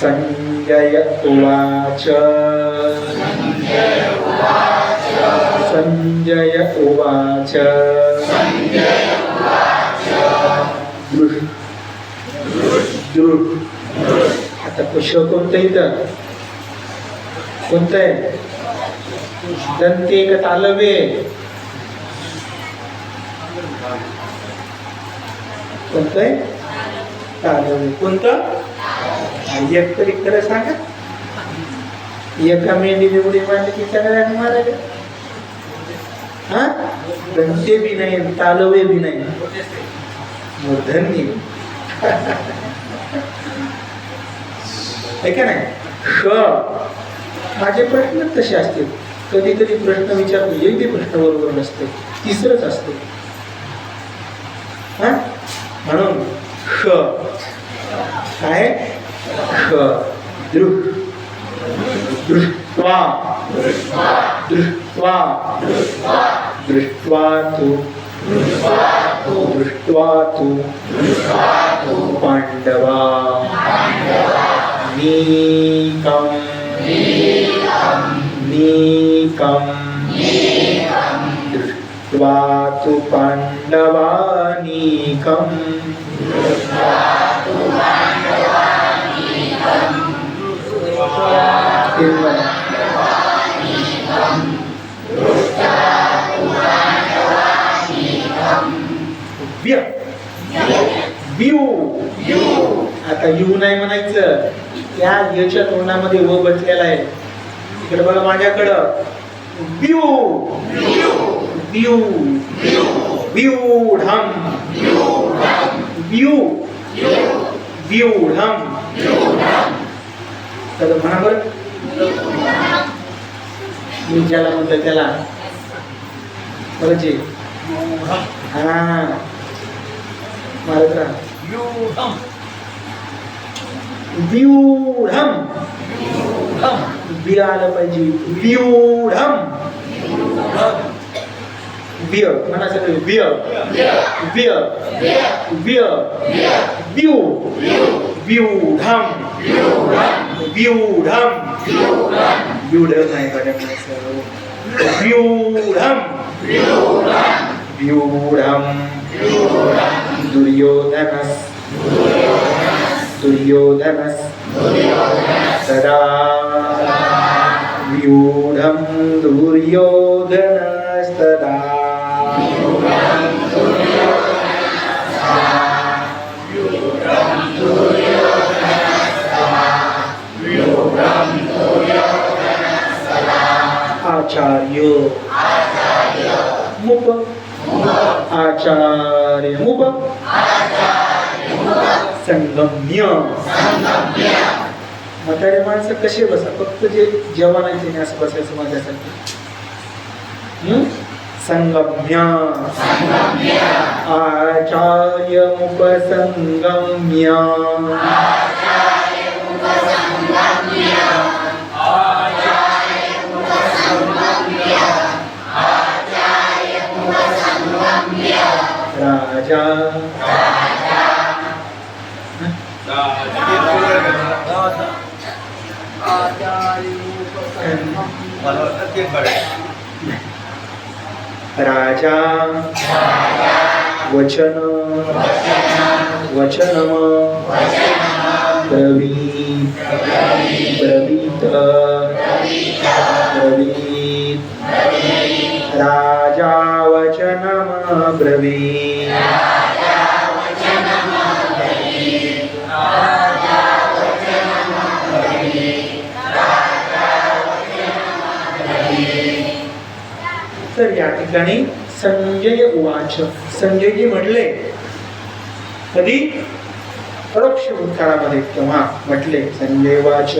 संजय उवाच संजय उवाच दृष्- दृ- आता पुष्प कोणतं इथं कोणतं आहे दंते का तालवे कोणतं आहे तालवे कोणतं? एक तरी खरं सांगा. एका मेंढीने उडी मारली की सगळ्या मारायला. हा? दंते बी नाही आणि तालवे बी नाही. मूर्धन्य आहे का नाही श माझे प्रश्न तसे असतील. कधीतरी प्रश्न विचारतो. एक बी प्रश्न बरोबर नसते. तिसरंच असते. हा? म्हणून श काय? ख. दृ दृष्ट्वा. दृष्ट्वा. दृष्ट्वा तू. दृष्ट्वा तू. पांडवा. नीकम. नीकम. दृष्ट्वा तु पाण्डवानीकम् व्य आता यू नाही म्हणायचं. त्या यच्या तोंडामध्ये व बसलेला आहे. इकडे बघा माझ्याकडं. बिऊ बिऊ बिऊ व्यूढम बिऊ व्यूढम. तर म्हणा बरं. मी ज्याला म्हटलं त्याला. बरं जे हा. मारत राहा. व्यूढम. बी आलं पाहिजे. व्यूढम. व्य म्हणा सगळे व्य व्य व्य व्यू व्यूढम व्यूढम व्यूढम नाही बघा म्हणायचं व्यूढम व्यूढम दुर्योधनस दुर्योधनस सदा व्यूढं दुर्योधनस्तदा आचार्य। मुप। आचार्य मुप। संगम्य। म्हातारे माणसं कसे बसा? फक्त जे जेवण आहे त्याने असं बसायचं माझ्यासाठी. संगम्य। आचार्य मुपसंगम्य राजा। वचन। वचनम। ब्रवीत ब्रवीत ब्रवीत राजा वचनम। ब्रवीत तर या ठिकाणी संजय उवाच संजयजी म्हटले कधी? परोक्ष भूतकाळामध्ये तेव्हा म्हटले संजय उवाच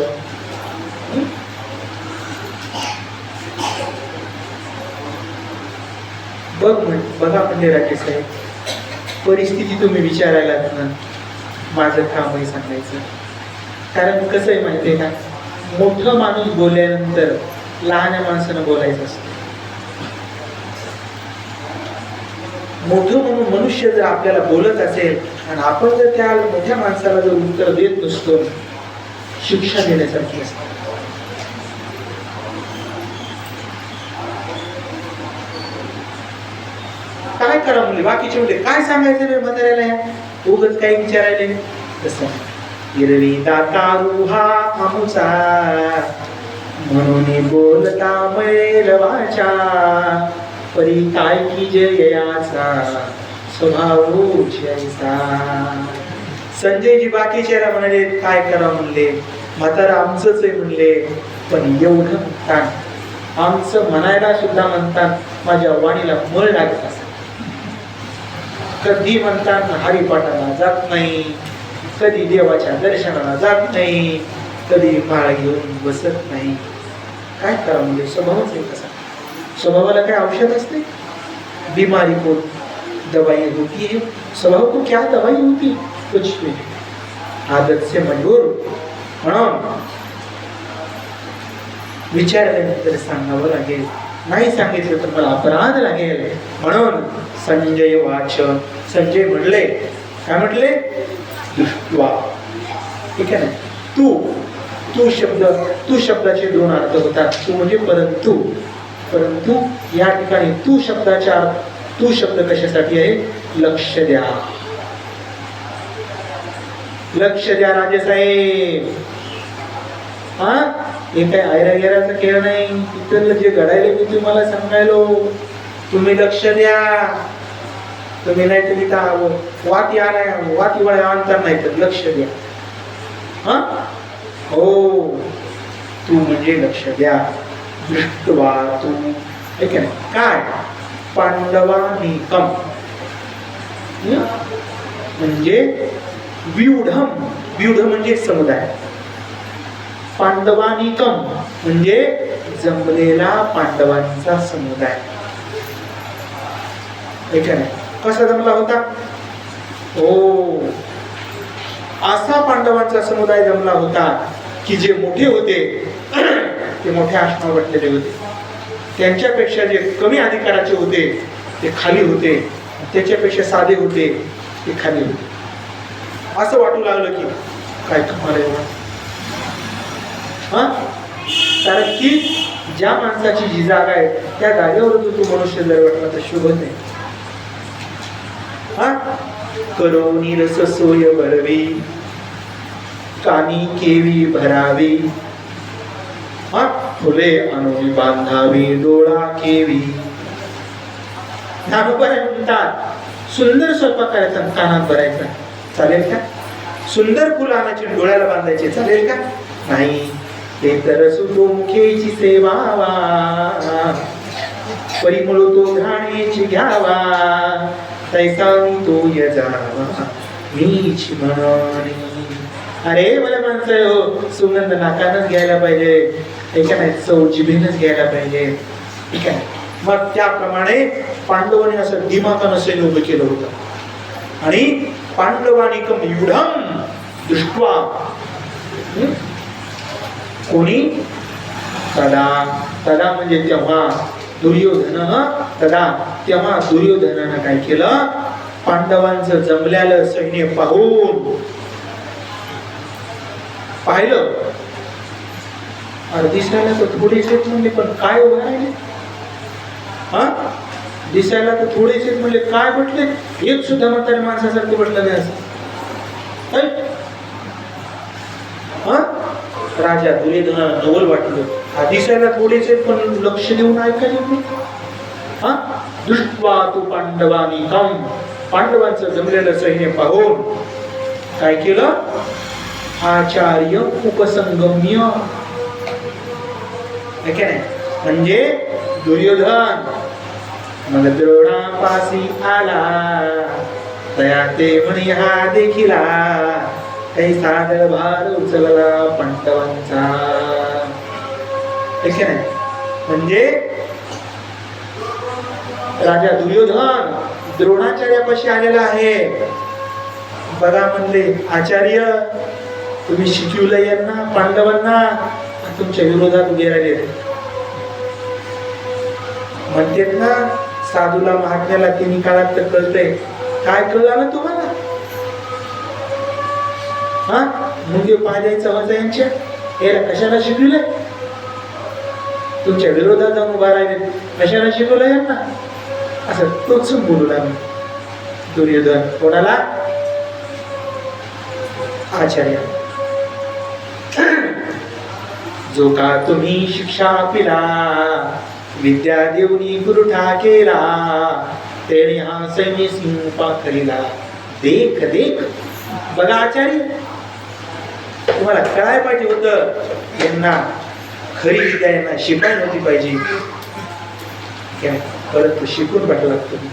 बघ म्हण बघा म्हणजे राकेश साहेब परिस्थिती तुम्ही विचारायला ना माझं काम आहे सांगायचं. कारण कसं आहे माहिती आहे का? मोठं माणूस बोलल्यानंतर लहान माणसानं बोलायचं असतं. मोठं म्हणून मनुष्य जर आपल्याला बोलत असेल आणि आपण जर त्या मोठ्या माणसाला जर उत्तर देत नसतो शिक्षा देण्यासारखी असते. काय करा मुली? बाकीचे मुले काय सांगायचं रे म्हाताऱ्याला? उगत काय काही विचारायले तसं. हिरवी दाता हा आमचा. म्हणून बोलता मैल वाचा परी काय की जयाचा स्वभाव जैसा. संजयजी बाकीचे म्हणाले काय करा म्हणले? म्हातारा आमचंच आहे म्हणले. पण एवढं म्हणतात. आमचं म्हणायला सुद्धा म्हणतात माझ्या वाणीला मळ लागत असत कधी म्हणतात हरिपाठाला जात नाही. कधी देवाच्या दर्शनाला जात नाही. कधी माळ घेऊन बसत नाही. काय करा म्हणजे स्वभावच आहे कसा स्वभावाला काय औषध असते? बिमारी को दवाई होती है स्वभाव को क्या दवाई होती? कुछ भी. आदत से मजबूर. म्हणून विचारल्यानंतर सांगावं लागेल. नाही सांगितलं तर मला अपराध लागेल. म्हणून संजय वाच. संजय म्हणले काय म्हटले? दृष्टवा. ठीक आहे ना? तू. तू शब्द. तू शब्दाचे दोन अर्थ होतात. तू म्हणजे परंतु. परंतु या ठिकाणी तू शब्दाच्या तू शब्द कशासाठी आहे? लक्ष द्या. लक्ष द्या राजेसाहेब हा? हे काय आयरा गेराचा खेळ नाही. तिथलं जे घडायला मी तुम्हाला सांगायलो. तुम्ही लक्ष द्या. तुम्ही नाही तर तिथं वाती आणा वाती वळ्या आणता नाही तर लक्ष द्या. हा? हो. तू म्हणजे लक्ष द्या. दृष्ट्वा तुम्ही ठीक आहे? काय? पांडवानिकम. म्हणजे व्यूढम व्यूढ म्हणजे समुदाय. पांडवानिकम म्हणजे जमलेला पांडवांचा समुदाय. ठीक आहे? कसा जमला होता? हो. असा पांडवांचा समुदाय जमला होता की जे मोठे होते. ते मोठ्या आश्रमा वाटलेले होते. त्यांच्यापेक्षा जे कमी अधिकाराचे होते ते खाली होते. त्याच्यापेक्षा साधे होते ते खाली होते. असं वाटू लागलं की काय तुम्हाला कारण की ज्या माणसाची जी जागा आहे त्या जागेवर जर तू मनुष्य जर वाटला तर शुभ नाही. हा? करोनी रस सोय भरवी कानी केवी भरावी. फुले अनुवी बांधावी डोळा केवी. ज्ञानोबर म्हणतात सुंदर स्वयंपाक करायचा कानात भरायचा. चालेल का? सुंदर फुलं आणायची डोळ्याला बांधायचे चालेल का? नाही ते तर सुटोमुखेची सेवा. परिमळ तो घाणेची घ्यावा तैसा तो यजावा मीच म्हणाली अरे मला माणसं हो. सुगंध नाकानच घ्यायला पाहिजे. ठीक आहे चव जिभेनच घ्यायला पाहिजे. ठीक आहे? मग त्याप्रमाणे पांडवांनी असं दिमाकानं सैन्य उभं केलं होतं. आणि पांडवानिकम युढम दृष्ट्वा कोणी? तदा. तदा म्हणजे तेव्हा दुर्योधन तदा तेव्हा दुर्योधनानं काय केलं? पांडवांचं जमल्यालं सैन्य पाहून पाहिलं. अरे दिसायला तर थोडेच आहेत म्हणले पण काय उभं राहिले? हा? दिसायला तर थोडेच आहेत म्हणले काय म्हटले? एक सुद्धा म्हातारे माणसासारखं म्हटलं नाही असं. हा? राजा दुर्योधना नवल वाटलं. हा दिसायला थोडेच आहेत पण लक्ष देऊन ऐकायचे हा? दुष्पा तू पांडवानी काम. पांडवांचं जमलेलं सैन्य पाहून. काय केलं? आचार्य उपसंगम्य. नाही? म्हणजे दुर्योधन. मग द्रोणापासी आला. तया ते म्हणे हा देखिला. काही सादर भार उचलला पंडवांचा म्हणजे राजा दुर्योधन द्रोणाचार्यापाशी आलेला आहे. बघा म्हणले आचार्य तुम्ही शिकवलं यांना पांडवांना तुमच्या विरोधात उभे राहिले. म्हणतेत ना साधूला महात्म्याला तिन्ही काळात तर कळतंय. काय कळलं ना तुम्हाला? हा? मुंगे पाय द्यायचा यांच्या? याला कशाला शिकविले तुमच्या विरोधात जाऊन उभा राहिले. कशाला शिकवलं यांना? असं तोच बोलू लागलो. दुर्योधन कोणाला? आचार्य जो का तुम्ही शिक्षा पिला विद्या देऊनी गुरुठा केला तेणे हा सैन्य सिंह पाखरीला देख देख. बघा आचार्य तुम्हाला काय पाहिजे होत? यांना खरी विद्या यांना शिकाय नव्हती पाहिजे. काय? परंतु शिकून पाठवला तुम्ही?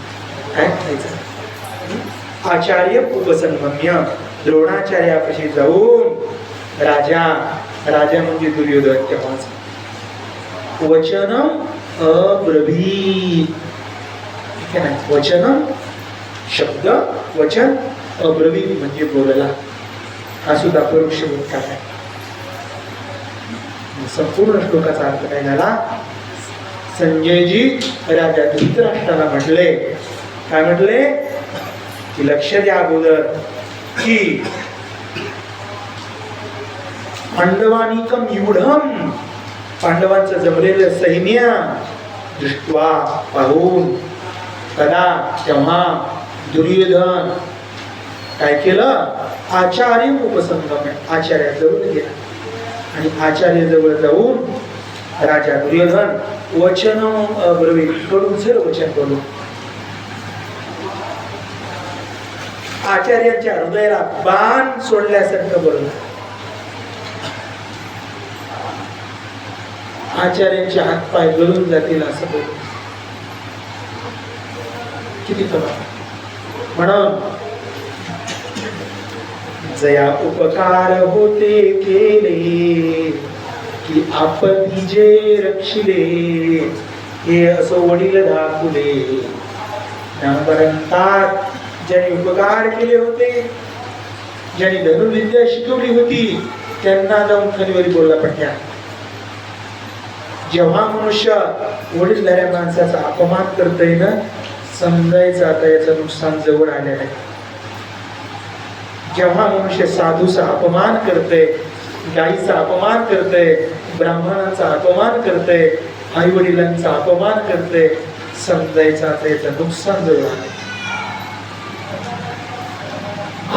काय करायचं आचार्य उपसंगम्य द्रोणाचार्यापाशी जाऊन राजा राजा म्हणजे दुर्योधन तेव्हाच. वचन अब्रवीत. वचन शब्द वचन अब्रवीत म्हणजे बोलला. हा सुद्धा परोक्ष भूतकाळ आहे. संपूर्ण श्लोकाचा अर्थ काय झाला? संजयजी राजा धृतराष्ट्राला म्हटले. काय म्हटले? की लक्ष द्या अगोदर की पांडवानिकम युढम पांडवांचं जमलेलं सैन्य दृष्ट्वा पाहून कदा तेव्हा दुर्योधन काय केलं? आचार्य उपसंगम आचार्याजवळ गेला. आणि आचार्याजवळ जाऊन राजा दुर्योधन वचन ब्रवीत कडून सर वचन करून. आचार्यांच्या हृदयाला बाण सोडल्यासारखं बोललं. आचार्यांचे हातपाय गळून जातील असं बोल. किती प्रमाण म्हणून जया उपकार होते केले की आपण जे रक्षिले हे असो वडील दाखवले. ज्ञानपर्यंतात ज्यांनी उपकार केले होते ज्यांनी धनुर्विद्या शिकवली होती त्यांना जाऊन खरीवरी बोलला पट्या जेव्हा मनुष्य वडीलधाऱ्या माणसाचा अपमान करतय ना समजायचं आता याचं नुकसान जवळ आलेलं आहे. जेव्हा मनुष्य साधूचा अपमान करते गाईचा अपमान करते ब्राह्मणाचा अपमान करते आई वडिलांचा अपमान करते समजायचं आता याचं नुकसान जवळ आलंय.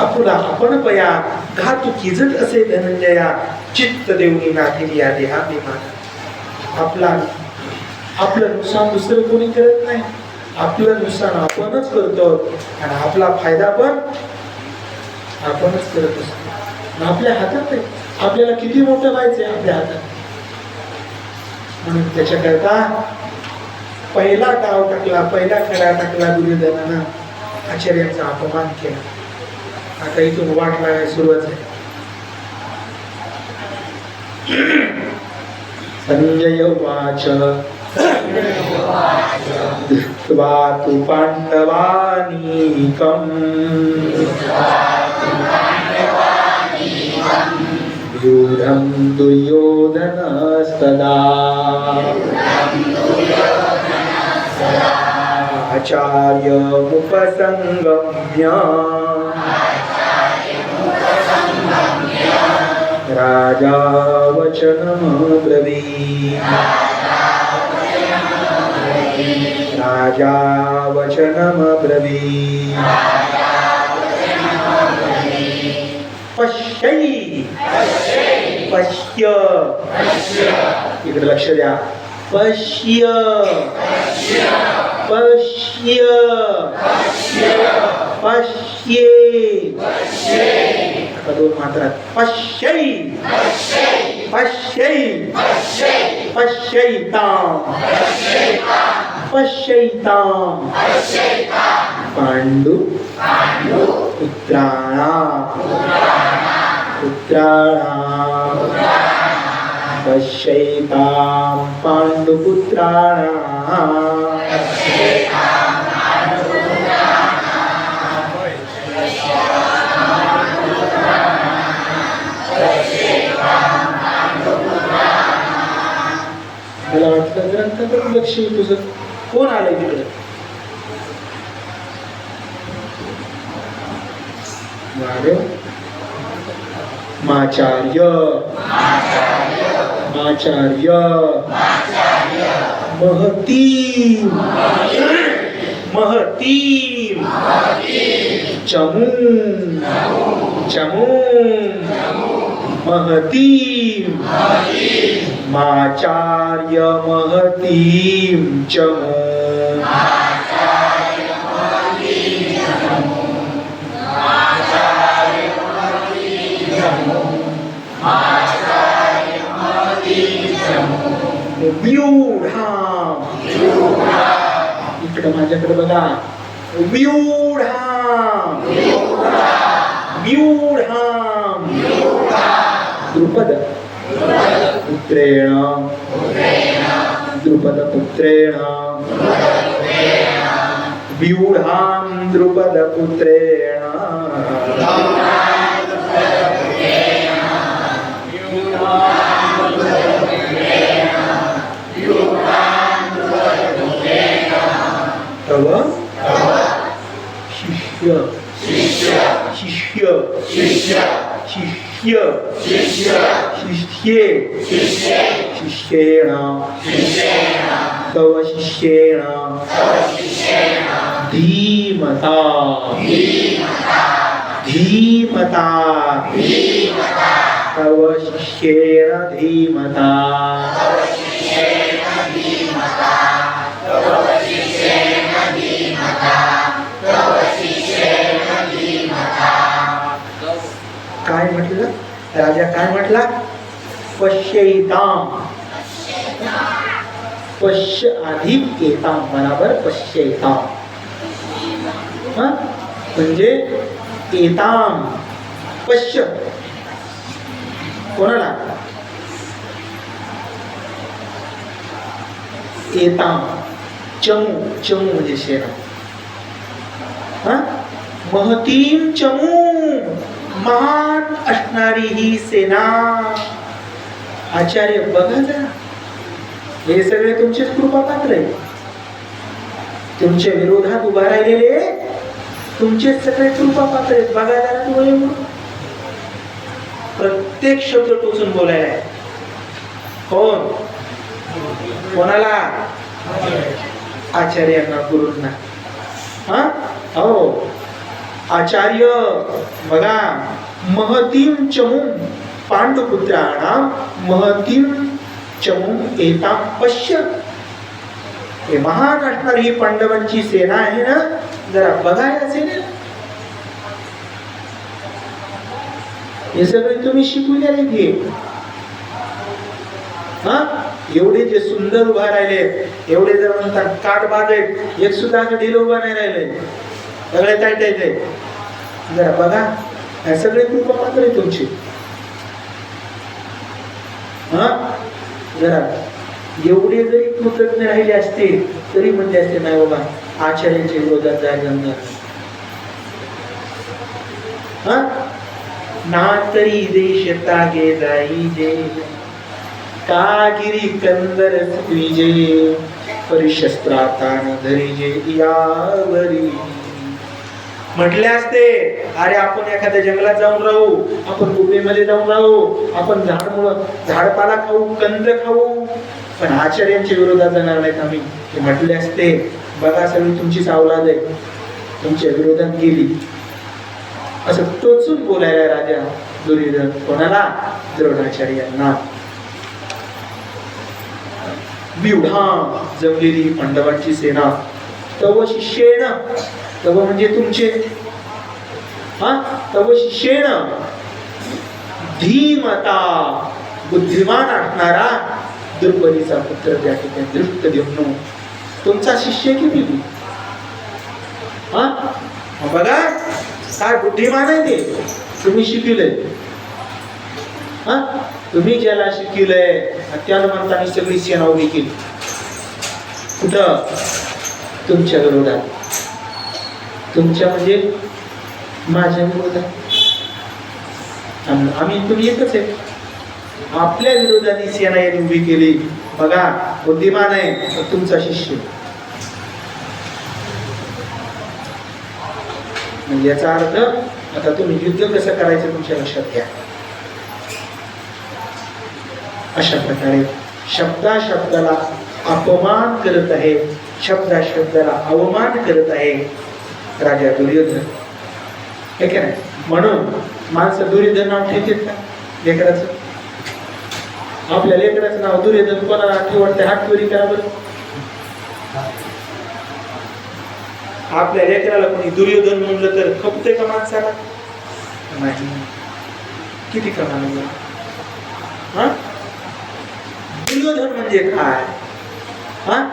आपुला आपण पया घातू किजत असे धनंजया चित्त देऊनी नाथिली या देहा मान आपला आपलं नुकसान दुसरं कोणी करत नाही. आपलं नुकसान आपणच करतो आणि आपला फायदा पण आपणच करत असतो. आपल्या हातात आहे. आपल्याला किती मोठं व्हायचंय आपल्या हातात. म्हणून त्याच्याकरता पहिला डाव टाकला पहिला खडा टाकला दुर्योधनानं. आचार्यांचा अपमान केला. आता इथून वाट लागायला सुरुवात आहे संजय उवाच दृष्ट्वा तु पाण्डवानीकम् व्यूढं दुर्योधनस्तदा। आचार्यमुपसङ्गम्य राजा वचनमब्रवीत् राजा वचनमब्रवीत् पश्यै पश्य इकडे लक्ष द्या. पश्य. पश्य. पश्ये. दोन मात्रात. पश्यै. पश्यै पश्यैताम् पश्यैताम् पाण्डु पुत्राणाम् पुत्राणाम् पश्यैतां पाण्डुपुत्राणाम् मला वाटलं ग्रंथाकडे लक्ष तुझं. कोण आलंय तिकडे? महादेव माचार्य. माचार्य. महती महती चमू चमू महती माचार्य महतीं चमू व्यूढा इकडं माझ्याकडे बघा. व्यूढा व्यूढा द्रुपद। पुत्रेण द्रुपदपुत्रेण व्यूढां द्रुपदपुत्रेण तव शिष्य। शिष्य। शिष्य। शिष्ये। शिष्येण। तव शिष्येण। धीमता। धीमता। तव शिष्येण धीमता। काय म्हटलं? राजा काय म्हटला? पश्यैताम। पश्य आधी येताम बराबर पश्यैताम? म्हणजे पश्य। कोणाला? येताम चमू चमू म्हणजे शेरा महतीम चमू। महान असणारी ही सेना। आचार्य बघा जरा. हे सगळे तुमचेच कृपा पात्र आहे तुमच्या विरोधात उभा राहिलेले तुमचेच सगळे कृपा पात्र आहेत. बघा जरा तुम्ही प्रत्येक शब्द टोचून बोलायला आहे. कोण? कोणाला? आचार्यांना गुरुंना. हा? हो. आचार्य बघा. महतीम चमूम पांडुपुत्राणाम महतीर चमूम एता पश्य. हे महान असणार ही पांडवांची सेना आहे ना? जरा बघा या सेनेला हे सगळे तुम्ही शिकून घे हा? एवढे जे सुंदर उभा राहिले एवढे जर म्हणतात काठ बाद आहेत एक सुद्धा ढील उभा नाही राहिले. सगळे टाईट जरा बघा. हे सगळे कृपा पात्र आहे तुमची. हा? जरा. एवढे जरी कृतज्ञ राहिले असते तरी म्हणते असते नाही बाबा आचार्यांच्या विरोधात जाय जमणार हा? ना तरी देश तागे जाई जे कागिरी कंदर विजे परिशस्त्रातान धरिजे. यावरी म्हटले असते अरे आपण एखाद्या जंगलात जाऊन राहू आपण गुफेमध्ये जाऊन राहू आपण झाड मुळ झाडपाला खाऊ कंद खाऊ. पण आचार्यांच्या विरोधात जाणार नाहीत आम्ही. ते म्हटले असते बघा सगळी तुमचीच अवलाद आहे. तुमच्या विरोधात गेली. असं टोचून बोलायला राजा दुर्योधन कोणाला? द्रोणाचार्यांना बिवढा जमलेली पांडवांची सेना तव शिष्येण तव म्हणजे तुमचे हा? तव शिष्येण धीमता बुद्धिमान असणारा द्रुपदीचा पुत्र त्या ठिकाणी दृष्ट देऊन तुमचा शिष्य किती हा? बघा काय बुद्धिमान आहे ते. तुम्ही शिकले हा? तुम्ही ज्याला शिकलंय त्याला म्हणताना सगळी सेना उभी केली. कुठं? तुमच्या विरोधात. तुमच्या म्हणजे माझ्या विरोधात. आम्ही तुम्ही एकच आहे. आपल्या विरोधाने सेना यांनी उभी केली. बघा बुद्धिमान आहे तुमचा शिष्य. म्हणजे याचा अर्थ आता तुम्ही युद्ध कसं करायचं तुमच्या लक्षात घ्या. अशा प्रकारे शब्दा शब्दाला अपमान करत आहे शब्दा शब्दाला अवमान करत आहे. राजा दुर्योधन हे की नाही म्हणून माणसं दुर्योधन नाव ठेवतात का? लेकराचं? आपल्या लेकराचं नाव दुर्योधन कोणाला ठेवते हात चोरी करा बरं. आपल्या लेकराला कोणी दुर्योधन म्हणलं तर खपते का माणसाला? नाही. किती कमाल हा? दुर्योधन म्हणजे काय? हा?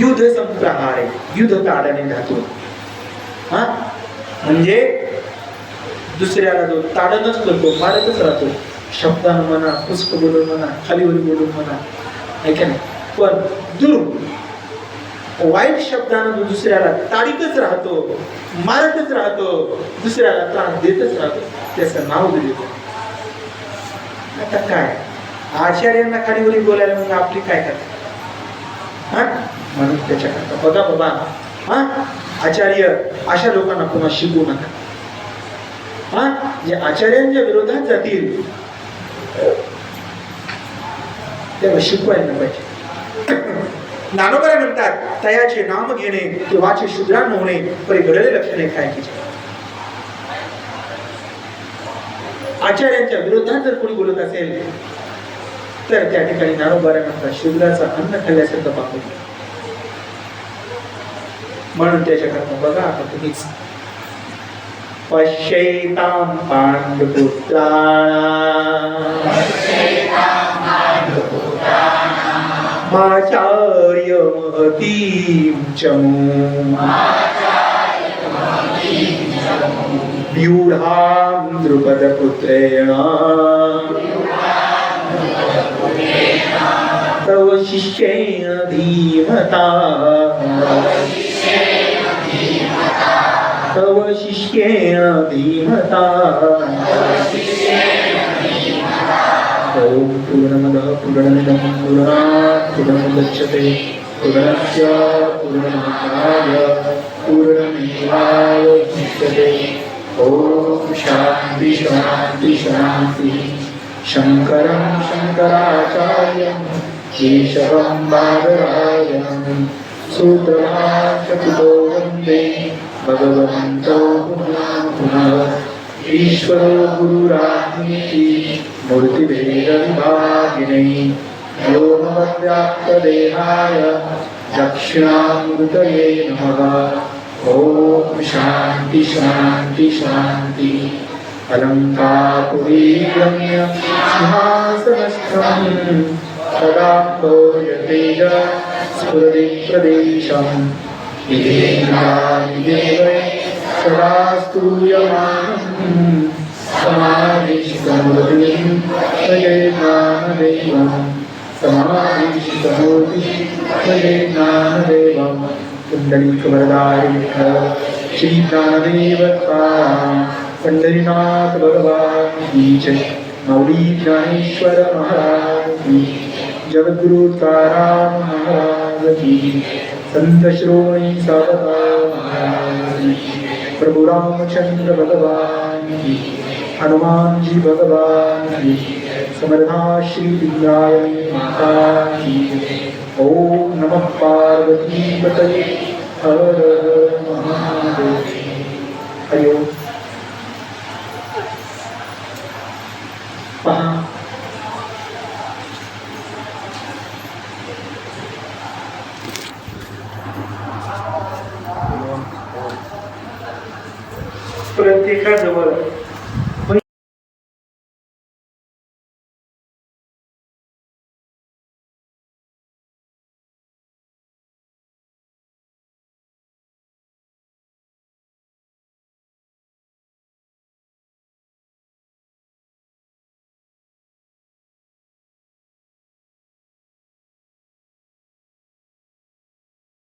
युद्ध संप्रहार आहे युद्ध ताडाने धातू हा? म्हणजे दुसऱ्याला जो ताडणच करतो मारतच राहतो. शब्दानं म्हणा पुष्प बोलून म्हणा खालीवर बोलून म्हणा. आहे का नाही? पण दुर वाईट शब्दानं जो दुसऱ्याला ताडीतच राहतो मारतच राहतो दुसऱ्याला त्रास देतच राहतो त्याचं नाव दिले आता काय? आचार्यांना खालीवरी बोलायला म्हणजे आपली काय करतात? म्हणून त्याच्याकरता. बघा बाबा. हा? आचार्य अशा लोकांना पुन्हा शिकवू नका. हा? जे आचार्यांच्या विरोधात जातील त्याला शिकवायला पाहिजे. ज्ञानोबरा म्हणतात तयाचे नाम घेणे ते शुद्रान होणे परी घडले लक्षणे काय तिचे आचार्यांच्या विरोधात जर कोणी बोलत असेल तर त्या ठिकाणी ज्ञानोबारा म्हणतात अन्न खाल्ल्यासारखं पाहू म्हणून त्याच्याकरता बघा आता तुम्हीच. पश्यैतां पाण्डुपुत्राणाम् आचार्य महतीं च व्यूढां द्रुपदपुत्रेण तव शिष्येण धीमता। तव शिष्येण धीमता। ॐ पूर्णमदः पूर्णमिदं पूर्णात् पूर्णमुदच्यते पूर्णस्य पूर्णमादाय उच्यते ॐ शान्ति शान्ति शान्तिः। शङ्करं शङ्कराचार्यम् केशवं बादरायणं सूत्रभाषकुतो वन्दे भगवन्तो पुनः पुनः ईश्वरो गुरुरात्मेति मूर्तिभेदविभागिनै व्योमव्याप्तदेहाय दक्षिणामृतये नमः। ॐ शान्ति शान्ति शान्ति। अलङ्कापुरीगम्य सिंहासनस्थम् तदा यतेज स्फुरति प्रदेशम् सदा स्तूयमानम् समाधिष्टमूर्तिं भजे ज्ञानदेवं समाधिष्टमूर्तिं भजे ज्ञानदेवं पंढरीनाथ भगवान की जय। मौली ज्ञानेश्वर महाराज की जगद्गुरु तुकाराम महाराज की संत श्रोणी सावता महाराज प्रभु रामचंद्र भगवान की हनुमान जी भगवान की समर्था श्री विद्यायणी माता की ओम नमः पार्वती पतये हर महादेव। हरिओम।